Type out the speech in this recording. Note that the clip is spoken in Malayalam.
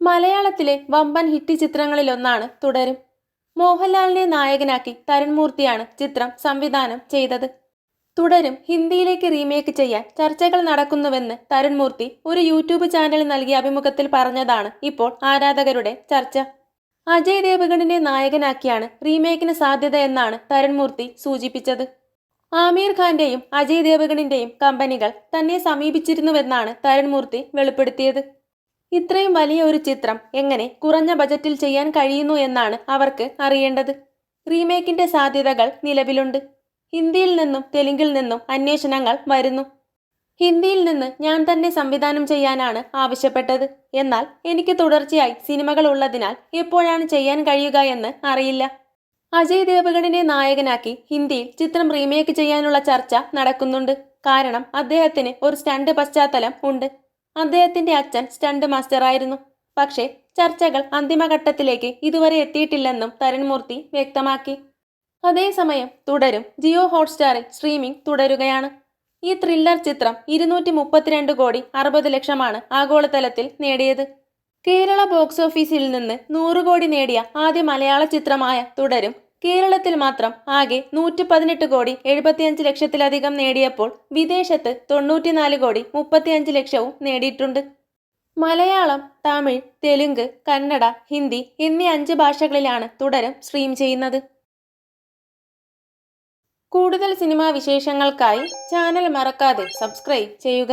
മലയാളത്തിലെ വമ്പൻ ഹിറ്റ് ചിത്രങ്ങളിലൊന്നാണ് തുടരും. മോഹൻലാലിനെ നായകനാക്കി തരുൺമൂർത്തിയാണ് ചിത്രം സംവിധാനം ചെയ്തത്. തുടരും ഹിന്ദിയിലേക്ക് റീമേക്ക് ചെയ്യാൻ ചർച്ചകൾ നടക്കുന്നുവെന്ന് തരുൺമൂർത്തി ഒരു യൂട്യൂബ് ചാനലിൽ നൽകിയ അഭിമുഖത്തിൽ പറഞ്ഞതാണ് ഇപ്പോൾ ആരാധകരുടെ ചർച്ച. അജയ് ദേവഗണിനെ നായകനാക്കിയാണ് റീമേക്കിന് സാധ്യത എന്നാണ് തരുൺമൂർത്തി സൂചിപ്പിച്ചത്. ആമീർ ഖാന്റെയും അജയ് ദേവഗണിന്റെയും കമ്പനികൾ തന്നെ സമീപിച്ചിരുന്നുവെന്നാണ് തരുൺമൂർത്തി വെളിപ്പെടുത്തിയത്. ഇത്രയും വലിയ ഒരു ചിത്രം എങ്ങനെ കുറഞ്ഞ ബജറ്റിൽ ചെയ്യാൻ കഴിയുന്നു എന്നാണ് അവർക്ക് അറിയേണ്ടത്. റീമേക്കിന്റെ സാധ്യതകൾ നിലവിലുണ്ട്. ഹിന്ദിയിൽ നിന്നും തെലുങ്കിൽ നിന്നും അന്വേഷണങ്ങൾ വരുന്നു. ഹിന്ദിയിൽ നിന്ന് ഞാൻ തന്നെ സംവിധാനം ചെയ്യാനാണ് ആവശ്യപ്പെട്ടത്. എന്നാൽ എനിക്ക് തുടർച്ചയായി സിനിമകൾ ഉള്ളതിനാൽ എപ്പോഴാണ് ചെയ്യാൻ കഴിയുക എന്ന് അറിയില്ല. അജയ് ദേവഗണിനെ നായകനാക്കി ഹിന്ദിയിൽ ചിത്രം റീമേക്ക് ചെയ്യാനുള്ള ചർച്ച നടക്കുന്നുണ്ട്. കാരണം അദ്ദേഹത്തിന് ഒരു സ്റ്റണ്ട് പശ്ചാത്തലം ഉണ്ട്. അദ്ദേഹത്തിന്റെ അച്ഛൻ സ്റ്റണ്ട് മാസ്റ്ററായിരുന്നു. പക്ഷേ ചർച്ചകൾ അന്തിമഘട്ടത്തിലേക്ക് ഇതുവരെ എത്തിയിട്ടില്ലെന്നും തരുൺമൂർത്തി വ്യക്തമാക്കി. അതേസമയം തുടരും ജിയോ ഹോട്ട്സ്റ്റാറിൽ സ്ട്രീമിംഗ് തുടരുകയാണ്. ഈ ത്രില്ലർ ചിത്രം ഇരുന്നൂറ്റി മുപ്പത്തിരണ്ട് കോടി അറുപത് ലക്ഷമാണ് ആഗോളതലത്തിൽ നേടിയത്. കേരള ബോക്സ് ഓഫീസിൽ നിന്ന് നൂറ് കോടി നേടിയ ആദ്യ മലയാള ചിത്രമായ തുടരും കേരളത്തിൽ മാത്രം ആകെ നൂറ്റി പതിനെട്ട് കോടി എഴുപത്തിയഞ്ച് ലക്ഷത്തിലധികം നേടിയപ്പോൾ വിദേശത്ത് തൊണ്ണൂറ്റിനാല് കോടി മുപ്പത്തിയഞ്ച് ലക്ഷവും നേടിയിട്ടുണ്ട്. മലയാളം തമിഴ് തെലുങ്ക് കന്നഡ ഹിന്ദി എന്നീ അഞ്ച് ഭാഷകളിലാണ് തുടരും സ്ട്രീം ചെയ്യുന്നത്. കൂടുതൽ സിനിമാ വിശേഷങ്ങൾക്കായി ചാനൽ മറക്കാതെ സബ്സ്ക്രൈബ് ചെയ്യുക.